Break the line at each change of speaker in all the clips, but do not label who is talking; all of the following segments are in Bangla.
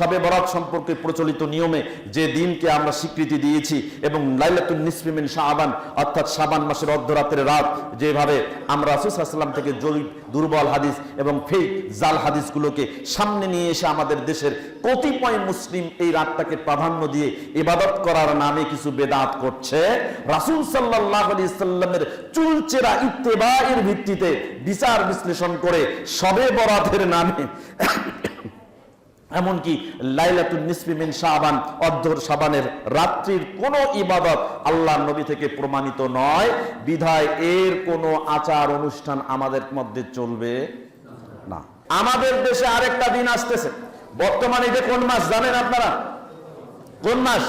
সবে বরাত সম্পর্কে প্রচলিত নিয়মে যে দিনকে আমরা স্বীকৃতি দিয়েছি এবং লাইলাতুল নিসফিমিন শাহবান অর্থাৎ শাবান মাসের অর্ধরাত্রের রাত, যেভাবে আমরা রাসুসাল্লাম থেকে জরিপ, দুর্বল হাদিস এবং ফেক, জাল হাদিসগুলোকে সামনে নিয়ে এসে আমাদের দেশের কতিপয় মুসলিম এই রাতটাকে প্রাধান্য দিয়ে ইবাদত করার নামে কিছু বেদাত করছে। রাসুল সাল্লাহ আলি সাল্লামের চুলচেরা ইত্তেবা এর ভিত্তিতে বিচার বিশ্লেষণ করে সবে বরাতের নামে এমনকি লাইলাতুল নিসফিমিন শাবান অর্ধর শাবানের রাত্রির কোনো ইবাদত আল্লাহ নবী থেকে প্রমাণিত নয়। বিধায় এর কোনো আচার অনুষ্ঠান আমাদের মধ্যে চলবে না। আমাদের দেশে আরেকটা দিন আসতেছে। বর্তমানে যে কোন মাস জানেন আপনারা? কোন মাস?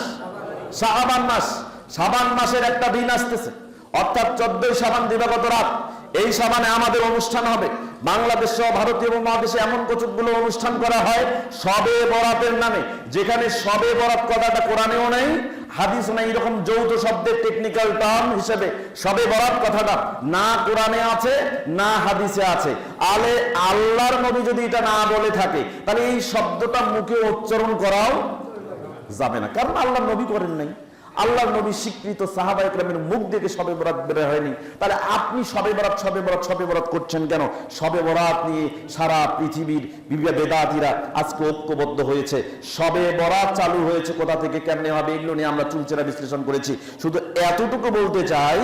শাবান মাস। শাবান মাসের একটা দিন আসতেছে। অর্থাৎ চোদ্দই শাবান দিবাগত রাত। এই সাবানে আমাদের অনুষ্ঠান হবে। বাংলাদেশ সহ ভারতীয় মহাদেশে এমন কচুকগুলো অনুষ্ঠান করা হয়, সবে বরাতের নামে। যেখানে সবে বরাত কথাটা কোরআনেও নেই হাদিস নাই, এরকম যৌথ শব্দের টেকনিক্যাল টার্ম হিসেবে সবে বরাত কথাটা না কোরআনে আছে, না হাদিসে আছে। আলে আল্লাহর নবী যদি এটা না বলে থাকে, তাহলে এই শব্দটা মুখে উচ্চারণ করাও যাবে না। কারণ আল্লাহ নবী করেন নাই। আল্লাহ নবী স্বীকৃত সাহাবা ইকরামের মুখ দেখে সবে বরাত বের হয়নি। তাহলে আপনি সবে বরাত সবে বরাত সবে বরাত করছেন কেন? সবে বরাত নিয়ে সারা পৃথিবীর বেদাতিরা আজকে ঐক্যবদ্ধ হয়েছে। সবে বরাত চালু হয়েছে কোথা থেকে কেমনে হবে এগুলো নিয়ে আমরা চুলচেরা বিশ্লেষণ করেছি। শুধু এতটুকু বলতে চাই,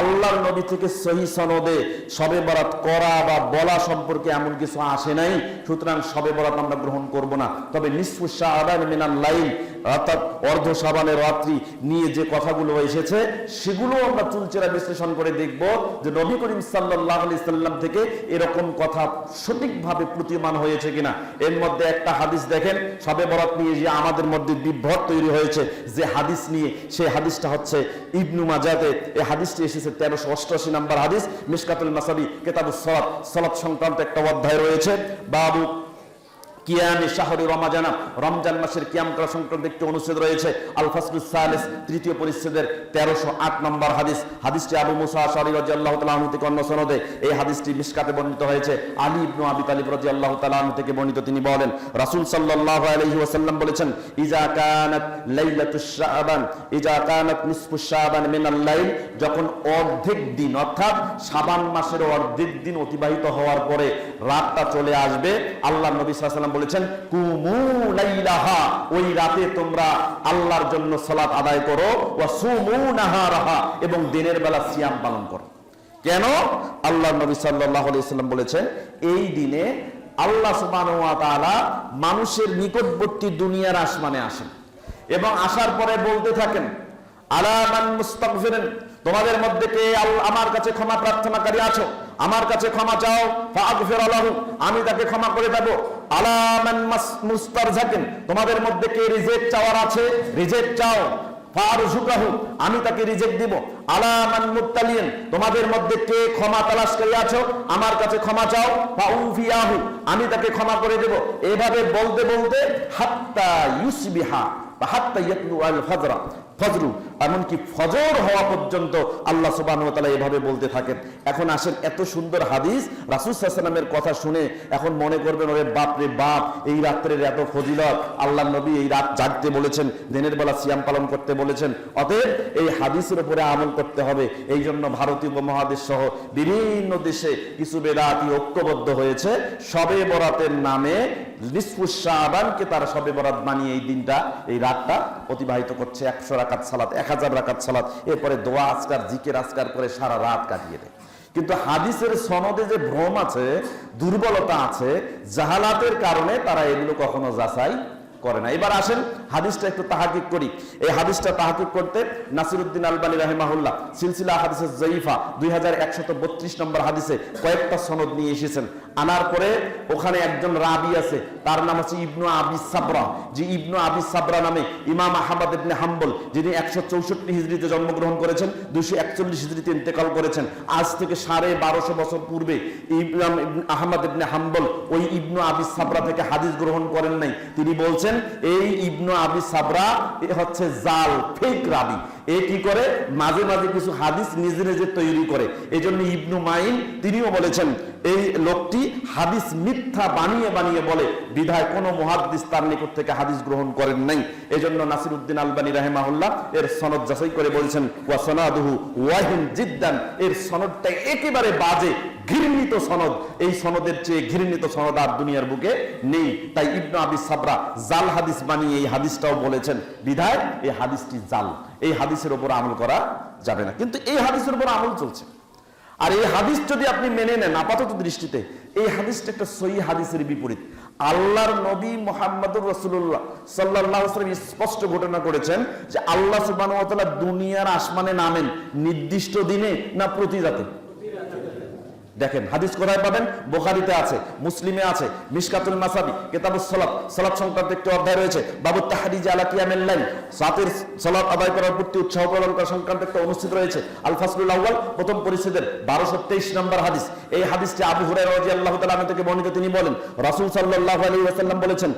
আল্লাহর নবী থেকে সহি সনদে সবে বরাত করা বা বলা সম্পর্কে এমন কিছু আসে নাই। সুতরাং সবে বরাত আমরা গ্রহণ করব না। তবে নিঃস্পুষা আদান মিনান লাইন অর্থাৎ অর্ধ সাবানের রাত্রি নিয়ে যে কথাগুলো এসেছে, সেগুলো আমরা চুলচেরা বিশ্লেষণ করে দেখব যে নবী করিম সাল্লাহ আলি সাল্লাম থেকে এরকম কথা সঠিকভাবে প্রতীয়মান হয়েছে কিনা। এর মধ্যে একটা হাদিস দেখেন, সবে বরাত নিয়ে যে আমাদের মধ্যে বিভ্রত তৈরি হয়েছে, যে হাদিস নিয়ে সেই হাদিসটা হচ্ছে ইবনু মাজাতে এই হাদিসটি এসেছে তেরোশো অষ্টআশি নাম্বার হাদিস, মিসকাতুল মাসাবি কেতাবুস সলাত। সলাত সংক্রান্ত একটা অধ্যায় রয়েছে। বাবু কিয়ামে শাহরি রমাজানা। রমজান মাসের কিয়াম করা সংক্রান্ত একটি অনুচ্ছেদ রয়েছে। আল ফাসলুস সালিস, তৃতীয় পরিচ্ছেদের তেরোশো আট নম্বর হাদিস। হাদিসটি আবু মুসা শাহরি রাজি আল্লাহ তালাহু থেকে অন্য সনদে এই হাদিসটি মিসকাতে বর্ণিত হয়েছে। আলী ইবনু আবি তালিব রাজি আল্লাহ তালাহু থেকে বর্ণিত তিনি বলেন, রাসূল সাল্লাল্লাহু আলাইহি ওয়াসাল্লাম বলেছেন, ইজা কানাত লাইলাতুশ শাবান, ইজা কানাত নিসফুশ শাবান মিনাল লাইল যখন অর্ধেক দিন, অর্থাৎ শাবান মাসের অর্ধেক দিন অতিবাহিত হওয়ার পরে রাতটা চলে আসবে, আল্লাহ নবী ওয়াসাল্লাম বলেছেন, কুমু লাইলাহা, ওই রাতে তোমরা আল্লাহর জন্য সালাত আদায় করো, ওয়া সুমু নাহারাহা, এবং দিনের বেলা সিয়াম পালন করো। কেন? আল্লাহ নবী সাল্লাল্লাহু আলাইহি ওয়াসাল্লাম বলেছেন, এই দিনে আল্লাহ সুবহানাহু ওয়া তাআলা মানুষের নিকটবর্তী দুনিয়ার আসমানে আসেন এবং আসার পরে বলতে থাকেন আলামান মুস্তাগফিরিন তোমাদের মধ্যে কে আল- আমার কাছে ক্ষমা প্রার্থনাকারী আছো? আমার কাছে ক্ষমা চাও, ফাগফির লাহু আমি তাকে ক্ষমা করে দেব আলামান মুস্তারজাকিন তোমাদের মধ্যে কে রিজেক্ট চাওয়ার আছে? রিজেক্ট চাও। আমি তাকে রিজেক্ট দিব। আলামান তোমাদের মধ্যে কে ক্ষমা তালাশকারী আছো? আমার কাছে ক্ষমা চাও। ফাউফিয়াহু, আমি তাকে ক্ষমা করে দেব। এভাবে বলতে বলতে হাত্তা ইউসবিহা বা হাত্তা ইয়াতলু আল ফাজরা। ফজরু, এমনকি ফজর হওয়া পর্যন্ত আল্লাহ সুবাহ এভাবে বলতে থাকেন। এখন আসেন এত সুন্দর হাদিস রাসুসাল্লামের কথা শুনে এখন মনে করবেন, ওরে বাপ রে বাপ, এই রাত্রের এত ফজিলত। আল্লাহ নবী এই রাত জাগতে বলেছেন, দিনের বেলা সিয়াম পালন করতে বলেছেন। অতএব এই হাদিসের উপরে আমল করতে হবে। এই জন্য ভারতীয় উপমহাদেশ সহ বিভিন্ন দেশে কিছু বেদাতি ঐক্যবদ্ধ হয়েছে। সবে বরাতের নামে নিসফুস শাবানকে তারা সবে বরাত বানিয়ে এই দিনটা, এই রাতটা অতিবাহিত করছে একশো রাকাত সালাত, এক হাজার রাকাত সালাত, এরপরে দোয়া, আজকার, জিকের, আজকার করে সারা রাত কাটিয়ে দেয়। কিন্তু হাদিসের সনদে যে ভ্রম আছে, দুর্বলতা আছে, জাহালাতের কারণে তারা এগুলো কখনো যাচাই করে না। এবার আসেন, হাদিসটা একটু তাহাকিক করি। এই হাদিসটা তাহাকিক করতে নাসিরুদ্দিন আলবানী রাহিমাহুল্লাহ সিলসিলা হাদিসের জয়ীফা দুই হাজার নম্বর হাদিসে কয়েকটা সনদ নিয়ে এসেছেন। আনার পরে ওখানে একজন রাবি আছে, তার নাম হচ্ছে ইবনু আবি সাবরা। যে ইবনু আবি সাবরা নামে ইমাম আহমদ ইবনে হাম্বল, যিনি একশো চৌষট্টি হিজড়িতে জন্মগ্রহণ করেছেন দুশো একচল্লিশ হিজড়িতে ইন্তেকাল করেছেন। আজ থেকে সাড়ে বারোশো বছর পূর্বে ইবরাম ইবনে আহমদ ইবনে হাম্বল ওই ইবনু আবি সাবরা থেকে হাদিস গ্রহণ করেন নাই। তিনি বলছেন এই ইবনু আবি সাবরা হচ্ছে জাল ফেক রাবি। এ কি করে? মাঝে মাঝে কিছু হাদিস নিজে নিজে তৈরি করে। এই জন্য ইবনু মাইন তিনিও বলেছেন, এই লোকটি হাদিস মিথ্যা বানিয়ে বানিয়ে বলে, বিধায় কোনো মহাদিস তার নিকট থেকে হাদিস গ্রহণ করেন নাই। এই জন্য নাসির উদ্দিন আলবানী রাহেমাহুল্লাহ এর সনদ যাচাই করে বলছেন, ওয়া সনাদুহু ওয়াহিন জিদ্দান। এর সনদটা একেবারে বাজে, ঘৃণিত সনদ। এই সনদের চেয়ে ঘৃণিত সনদ আর দুনিয়ার বুকে নেই। তাই ইবনু আবি সাবরা জাল হাদিস বানিয়ে এই হাদিসটাও বলেছেন, বিধায় এই হাদিসটি জাল। এই হাদিসের উপর আমল করা যাবে না। কিন্তু এই হাদিসের উপর আমল চলছে। আর এই হাদিস যদি আপনি মেনে নেন আপাতত দৃষ্টিতে, এই হাদিসটা একটা সহি হাদিসের বিপরীত। আল্লাহর নবী মোহাম্মদ রসুল্লাহ সাল্লাহ স্পষ্ট ঘটনা করেছেন যে আল্লাহ সুবান দুনিয়ার আসমানে নামেন নির্দিষ্ট দিনে না প্রতি রাতে। দেখেন, হাদিস কোথায় পাবেন? বোখারিতে আছে, মুসলিমে আছে মিসকাতুল মাসাবি, কেতাবুস সলাপ সলাপ সংক্রান্ত একটি অধ্যায় রয়েছে বাবু তাহারিজ আলা কিয়ামেল লাইল, সাতের সলাপ আদায় করার প্রতি, উৎসাহ প্রদান করা সংক্রান্ত একটা অনুষ্ঠিত রয়েছে আলফাসুল ফাসলুল প্রথম প্রথম পরিচ্ছেদের 1223 নম্বর হাদিস। এই হাদিসটি আবু হুরায়রা রাদিয়াল্লাহু তাআলা আনহু থেকে বর্ণিত। তিনি বলেন, রাসূল সাল্লাল্লাহু আলাইহি ওয়াসাল্লাম বলেছেন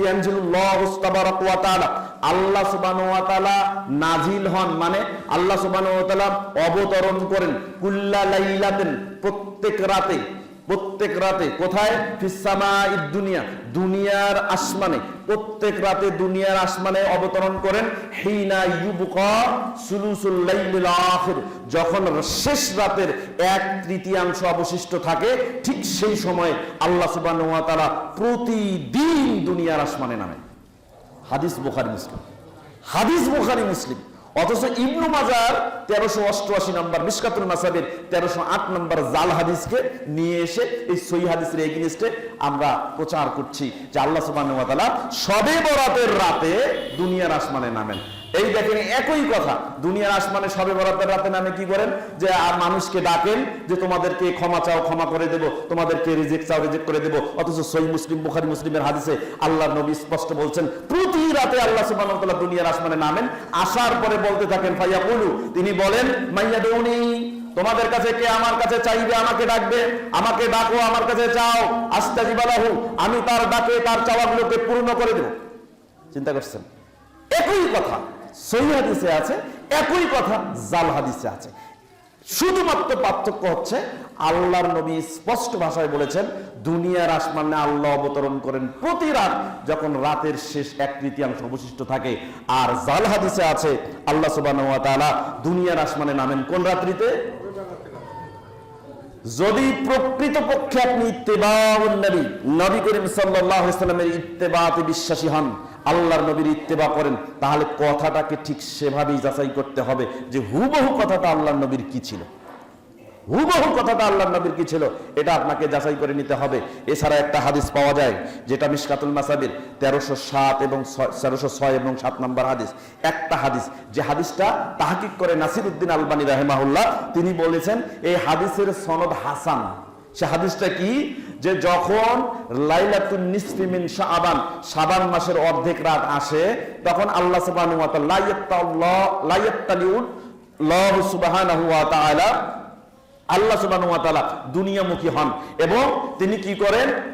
ইয়ানজিলুল্লাহু তাবারাক ওয়া তাআলা। আল্লাহ সুবহানাহু ওয়া তাআলা নাজিল হন মানে আল্লাহ সুবহানাহু ওয়া তাআলা অবতরণ করেন কুল্লা লাইলাতিন, প্রত্যেক রাতে। প্রত্যেক রাতে কোথায়? ফিসামা দুনিয়া। দুনিয়ার আসমানে। প্রত্যেক রাতে দুনিয়ার আসমানে অবতরণ করেন। হিনা ইউবকা যখন শেষ রাতের এক তৃতীয়াংশ অবশিষ্ট থাকে, ঠিক সেই সময় আল্লাহ ওয়া তাআলা প্রতিদিন দুনিয়ার আসমানে নামে। হাদিস বুখারী, মুসলিম। হাদিস বুখারী, মুসলিম। অথচ ইবনু মাজার তেরোশো অষ্টআশি নম্বর মিসকাতুল মাসাবের তেরোশো আট নম্বর জাল হাদিসকে নিয়ে এসে এই সই হাদিসের এগিনিস্টে আমরা প্রচার করছি যে আল্লাহ তাআলা সবে বরাতের রাতে দুনিয়ার আসমানে নামেন। এই দেখেন একই কথা, দুনিয়ার আসমানে সবে বরাতের রাতে নামে কি করেন? যে আর মানুষকে ডাকেন, যে তোমাদেরকে ক্ষমা চাও, ক্ষমা করে দেব, তোমাদেরকে রিজেক্ট চাও রিজেক্ট করে দেব। অথচ সই মুসলিম, বুখারি মুসলিমের হাদিসে আল্লাহ নবী স্পষ্ট বলছেন, প্রতি রাতে আল্লাহ তাআলা দুনিয়ার আসমানে নামেন, আসার পরে বলতে থাকেন ফাইয়া বলু তিনি বলেন মাইয়া দৌনি তোমাদের কাছে কে আমার কাছে চাইবে, আমাকে ডাকবে? আমাকে ডাকো, আমার কাছে চাও, আস্তাজিবালাহু, আমি তার ডাকে, তার চাওয়াগুলোকে পূর্ণ করে দেব। চিন্তা করছেন? একই কথা। সহি হাদিসে আছে, একই কথা জাল হাদিসে আছে। শুধুমাত্র পার্থক্য হচ্ছে, আল্লাহর নবী স্পষ্ট ভাষায় বলেছেন, দুনিয়ার আসমানে আল্লাহ অবতরণ করেন প্রতি রাত, যখন রাতের শেষ এক তৃতীয়াংশ অবশিষ্ট থাকে। আর জাল হাদিসে আছে, আল্লাহ তাআলা দুনিয়ার আসমানে নামেন কোন রাত্রিতে? যদি প্রকৃত পক্ষে আপনি ইত্তেবাউন নবী নবী করিম সাল্লাল্লাহু আলাইহি সাল্লামের ইত্তেবাতে বিশ্বাসী হন আল্লাহর নবীর ইত্তেবা করেন, তাহলে কথাটাকে ঠিক সেভাবেই যাচাই করতে হবে যে হুবহু কথাটা আল্লাহর নবীর কি ছিল? হুবহু কথাটা আল্লাহ নবীর কি ছিল? এটা আপনাকে যাচাই করে নিতে হবে। এছাড়া একটা হাদিস পাওয়া যায়, যেটা মিশকাতুল মাসাবির তেরোশো সাত এবং তেরোশো ছয় এবং সাত নম্বর হাদিস। একটা হাদিস, যে হাদিসটা তাহাকিক করে নাসির উদ্দিন আলবানী রাহেমাহুল্লাহ, তিনি বলেছেন, এই হাদিসের সনদ হাসান। সে হাদিসটা কি? যে যখন লাইলাতুন নিসফিমিন শাবান শাবান মাসের অর্ধেক রাত আসে, তখন আল্লাহ সুবহানাহু ওয়া তাআলা লাইয়াত্তালিউন লাহু সুবহানাহু ওয়া তাআলা, আল্লাহ সুবহানাহু ওয়া তাআলা দুনিয়ামুখী হন। এবং তিনি কি করেন?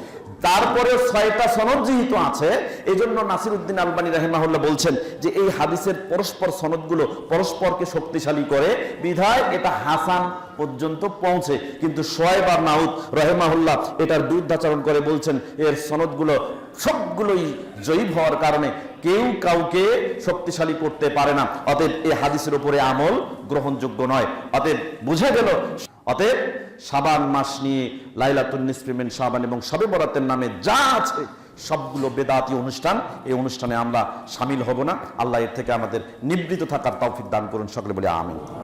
তারপরে ছয়টা সনদ যেহেতু আছে এই জন্য নাসির উদ্দিন আলবানী রাহেমাহুল্লাহ বলছেন যে এই হাদিসের পরস্পর সনদগুলো পরস্পরকে শক্তিশালী করে, বিধায় এটা হাসান পর্যন্ত পৌঁছে। কিন্তু সোয়েব আর নাউদ রহেমাহুল্লাহ এটার বিরুদ্ধাচরণ করে বলছেন, এর সনদগুলো সবগুলোই জয়ীব হওয়ার কারণে কেউ কাউকে শক্তিশালী করতে পারে না। অতএব এই হাদিসের উপরে আমল গ্রহণযোগ্য নয়। অতএব বুঝে গেল? অতএব সাবান মাস নিয়ে লাইলাতুন নিসফিমেন সাবান এবং সবে বরাতের নামে যা আছে, সবগুলো বেদাতি অনুষ্ঠান, এই অনুষ্ঠানে আমরা সামিল হব না। আল্লাহ এর থেকে আমাদের নিবৃত থাকার তৌফিক দান করুন, সকলে বলে আমিন।